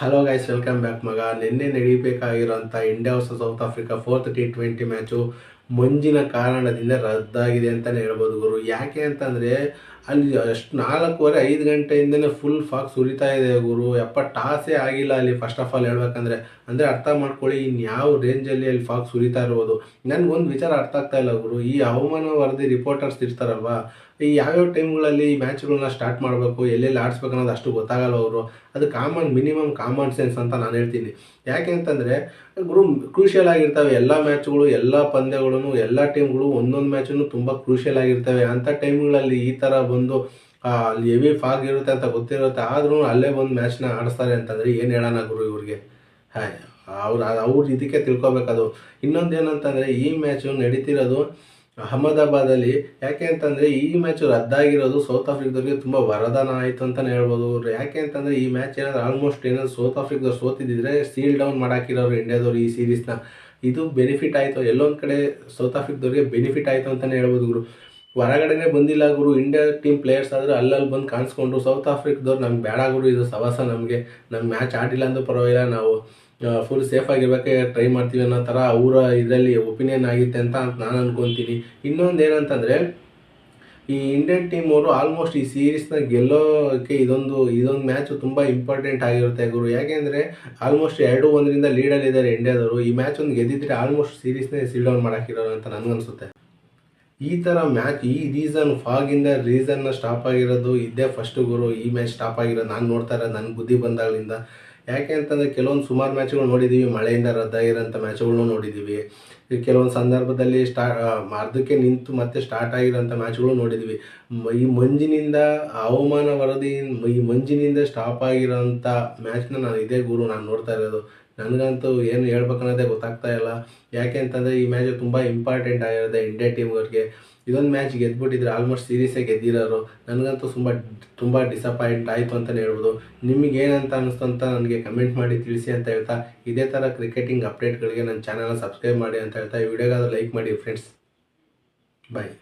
Hello guys welcome back ಮಗ. ನಿನ್ನೆ ನಡೀಬೇಕಾಗಿರೋಂಥ India versus South Africa fourth T twenty match ಮಂಜಿನ ಕಾರಣದಿಂದ ರದ್ದಾಗಿದೆ ಅಂತಲೇ ಹೇಳ್ಬೋದು ಗುರು. ಯಾಕೆ ಅಂತಂದರೆ ಅಲ್ಲಿ ಅಷ್ಟು ನಾಲ್ಕೂವರೆ, ಐದು ಗಂಟೆಯಿಂದಲೇ ಫುಲ್ ಫಾಕ್ಸ್ ಸುರಿತಾ ಇದೆ ಗುರು. ಯಪ್ಪ, ಟಾಸೇ ಆಗಿಲ್ಲ ಅಲ್ಲಿ ಫಸ್ಟ್ ಆಫ್ ಆಲ್ ಹೇಳ್ಬೇಕಂದ್ರೆ. ಅಂದರೆ ಅರ್ಥ ಮಾಡ್ಕೊಳ್ಳಿ, ಇನ್ಯಾವ ಯಾವ ರೇಂಜಲ್ಲಿ ಅಲ್ಲಿ ಫಾಕ್ಸ್ ಸುರಿತಾ ಇರ್ಬೋದು. ನನಗೊಂದು ವಿಚಾರ ಅರ್ಥ ಆಗ್ತಾ ಇಲ್ಲ ಗುರು. ಈ ಹವಾಮಾನ ವರದಿ ರಿಪೋರ್ಟರ್ಸ್ ಇರ್ತಾರಲ್ವಾ, ಈ ಯಾವ್ಯಾವ ಟೈಮ್ಗಳಲ್ಲಿ ಈ ಮ್ಯಾಚ್ಗಳನ್ನ ಸ್ಟಾರ್ಟ್ ಮಾಡಬೇಕು, ಎಲ್ಲೆಲ್ಲಿ ಆಡಿಸ್ಬೇಕು ಅನ್ನೋದು ಅಷ್ಟು ಗೊತ್ತಾಗಲ್ಲ ಅವರು ಅದು ಕಾಮನ್ ಮಿನಿಮಮ್ ಕಾಮನ್ ಸೆನ್ಸ್ ಅಂತ ನಾನು ಹೇಳ್ತೀನಿ. ಯಾಕೆ ಅಂತಂದರೆ ಗುರು ಕ್ರೂಷಿಯಲ್ ಆಗಿರ್ತವೆ ಎಲ್ಲ ಮ್ಯಾಚ್ಗಳು ಎಲ್ಲ ಪಂದ್ಯಗಳು ಎಲ್ಲ ಟೀಮ್ಗಳು ಒಂದೊಂದು ಮ್ಯಾಚನ್ನು ತುಂಬ ಕ್ರೂಷಿಯಲ್ ಆಗಿರ್ತವೆ. ಅಂಥ ಟೈಮ್ಗಳಲ್ಲಿ ಈ ಥರ ಬಂದು ಅಲ್ಲಿ ಹೆವಿ ಫಾಗ್ ಇರುತ್ತೆ ಅಂತ ಗೊತ್ತಿರುತ್ತೆ. ಆದ್ರೂ ಅಲ್ಲೇ ಒಂದು ಮ್ಯಾಚ್ನ ಆಡಿಸ್ತಾರೆ ಅಂತಂದರೆ ಏನು ಹೇಳೋಣ ಗುರು ಇವ್ರಿಗೆ? ಹಾಯ್ ಅವ್ರು ಅವ್ರು ಇದಕ್ಕೆ ತಿಳ್ಕೊಬೇಕದು. ಇನ್ನೊಂದು ಏನಂತಂದರೆ ಈ ಮ್ಯಾಚು ನಡೀತಿರೋದು ಅಹಮದಾಬಾದಲ್ಲಿ. ಯಾಕೆ ಅಂತಂದರೆ ಈ ಮ್ಯಾಚ್ ರದ್ದಾಗಿರೋದು ಸೌತ್ ಆಫ್ರಿಕಾದವ್ರಿಗೆ ತುಂಬ ವರದಾನ ಆಯಿತು ಅಂತಲೇ ಹೇಳ್ಬೋದು. ಯಾಕೆ ಅಂತಂದರೆ ಈ ಮ್ಯಾಚ್ ಏನಾದ್ರು ಆಲ್ಮೋಸ್ಟ್ ಏನಾದ್ರು ಸೌತ್ ಆಫ್ರಿಕಾದವ್ರು ಸೋತಿದ್ದಿದ್ರೆ ಸೀಲ್ ಡೌನ್ ಮಾಡಾಕಿರೋರು ಇಂಡಿಯಾದವ್ರು ಈ ಸೀರೀಸ್ನ ಇದು ಬೆನಿಫಿಟ್ ಆಯಿತು. ಎಲ್ಲೊಂದು ಕಡೆ ಸೌತ್ ಆಫ್ರಿಕಾದವ್ರಿಗೆ ಬೆನಿಫಿಟ್ ಆಯಿತು ಅಂತಲೇ ಹೇಳ್ಬೋದು ಗುರು. ಹೊರಗಡೆನೇ ಬಂದಿಲ್ಲ ಗುರು. ಇಂಡಿಯಾ ಟೀಮ್ ಪ್ಲೇಯರ್ಸ್ ಆದರೆ ಅಲ್ಲಲ್ಲಿ ಬಂದು ಕಾಣಿಸ್ಕೊಂಡು ಸೌತ್ ಆಫ್ರಿಕಾದವ್ರು ನಮ್ಗೆ ಬೇಡ ಗುರು. ಇದು ಸವಾಸ ನಮಗೆ. ನಮ್ಮ ಮ್ಯಾಚ್ ಆಡಿಲ್ಲ ಅಂದ್ರೂ ಪರವಾಗಿಲ್ಲ. ನಾವು ಫುಲ್ ಸೇಫ್ ಆಗಿರ್ಬೇಕೆ ಟ್ರೈ ಮಾಡ್ತೀವಿ ಅನ್ನೋ ಥರ ಅವರ ಇದರಲ್ಲಿ ಒಪಿನಿಯನ್ ಆಗಿತ್ತೆ ಅಂತ ನಾನು ಅನ್ಕೊತೀನಿ. ಇನ್ನೊಂದು ಏನಂತಂದರೆ ಈ ಇಂಡಿಯನ್ ಟೀಮ್ ಅವರು ಆಲ್ಮೋಸ್ಟ್ ಈ ಸೀರೀಸ್ನ ಗೆಲ್ಲೋಕ್ಕೆ ಇದೊಂದು ಇದೊಂದು ಮ್ಯಾಚ್ ತುಂಬ ಇಂಪಾರ್ಟೆಂಟ್ ಆಗಿರುತ್ತೆ ಗುರು. ಯಾಕೆಂದರೆ ಆಲ್ಮೋಸ್ಟ್ ಎರಡು ಒಂದರಿಂದ ಲೀಡಲ್ಲಿದ್ದಾರೆ ಇಂಡಿಯಾದವರು ಈ ಮ್ಯಾಚ್ ಒಂದು ಗೆದ್ದಿದ್ರೆ ಆಲ್ಮೋಸ್ಟ್ ಸೀರೀಸ್ನೇ ಸೀಲ್ ಡೌನ್ ಮಾಡಾಕಿರೋರು ಅಂತ ನನಗನ್ಸುತ್ತೆ ಈ ಥರ ಮ್ಯಾಚ್ ಈ ರೀಸನ್ ಫಾಗಿಂದ ರೀಸನ್ನ ಸ್ಟಾಪ್ ಆಗಿರೋದು ಇದೇ ಫಸ್ಟ್ ಗುರು. ಈ ಮ್ಯಾಚ್ ಸ್ಟಾಪ್ ಆಗಿರೋದು ನಾನು ನೋಡ್ತಾ ಇರೋದು ನನ್ನ ಬುದ್ಧಿ ಬಂದಾಗಲಿಂದ. ಯಾಕೆ ಅಂತಂದರೆ ಕೆಲವೊಂದು ಸುಮಾರು ಮ್ಯಾಚ್ಗಳು ನೋಡಿದ್ದೀವಿ ಮಳೆಯಿಂದ ರದ್ದಾಗಿರೋಂಥ ಮ್ಯಾಚ್ಗಳನ್ನು ನೋಡಿದ್ದೀವಿ ಕೆಲವೊಂದು ಸಂದರ್ಭದಲ್ಲಿ ಸ್ಟಾ ಅರ್ಧಕ್ಕೆ ನಿಂತು ಮತ್ತೆ ಸ್ಟಾರ್ಟ್ ಆಗಿರೋಂಥ ಮ್ಯಾಚ್ಗಳು ನೋಡಿದ್ದೀವಿ ಈ ಮಂಜಿನಿಂದ ಹವಾಮಾನ ವರದಿ, ಈ ಮಂಜಿನಿಂದ ಸ್ಟಾಪ್ ಆಗಿರೋಂಥ ಮ್ಯಾಚ್ನ ನಾನು ಇದೇ ಗುರು, ನಾನು ನೋಡ್ತಾ ಇರೋದು. ನನಗಂತೂ ಏನು ಹೇಳ್ಬೇಕನ್ನೋದೇ ಗೊತ್ತಾಗ್ತಾ ಇಲ್ಲ. ಯಾಕೆ ಅಂತಂದರೆ ಈ ಮ್ಯಾಚ್ ತುಂಬ ಇಂಪಾರ್ಟೆಂಟ್ ಆಗಿರೋದೆ ಇಂಡಿಯಾ ಟೀಮ್ಗಳಿಗೆ ಇದೊಂದು ಮ್ಯಾಚ್ ಗೆದ್ಬಿಟ್ಟಿದ್ರೆ ಆಲ್ಮೋಸ್ಟ್ ಸೀರೀಸೇ ಗೆದ್ದಿರೋರು. ನನಗಂತೂ ತುಂಬ ತುಂಬ ಡಿಸಪಾಯಿಂಟ್ ಆಯಿತು ಅಂತಲೇ ಹೇಳ್ಬೋದು. ನಿಮಗೆ ಏನಂತ ಅನಿಸ್ತು ಅಂತ ನನಗೆ ಕಮೆಂಟ್ ಮಾಡಿ ತಿಳಿಸಿ ಅಂತ ಹೇಳ್ತಾ, ಇದೇ ಥರ ಕ್ರಿಕೆಟಿಂಗ್ ಅಪ್ಡೇಟ್ಗಳಿಗೆ ನನ್ನ ಚಾನಲ್ನ ಸಬ್ಸ್ಕ್ರೈಬ್ ಮಾಡಿ ಅಂತ ಹೇಳ್ತಾ, ಈ ವಿಡಿಯೋಗಾದ್ರೂ ಲೈಕ್ ಮಾಡಿ ಫ್ರೆಂಡ್ಸ್ ಬಾಯ್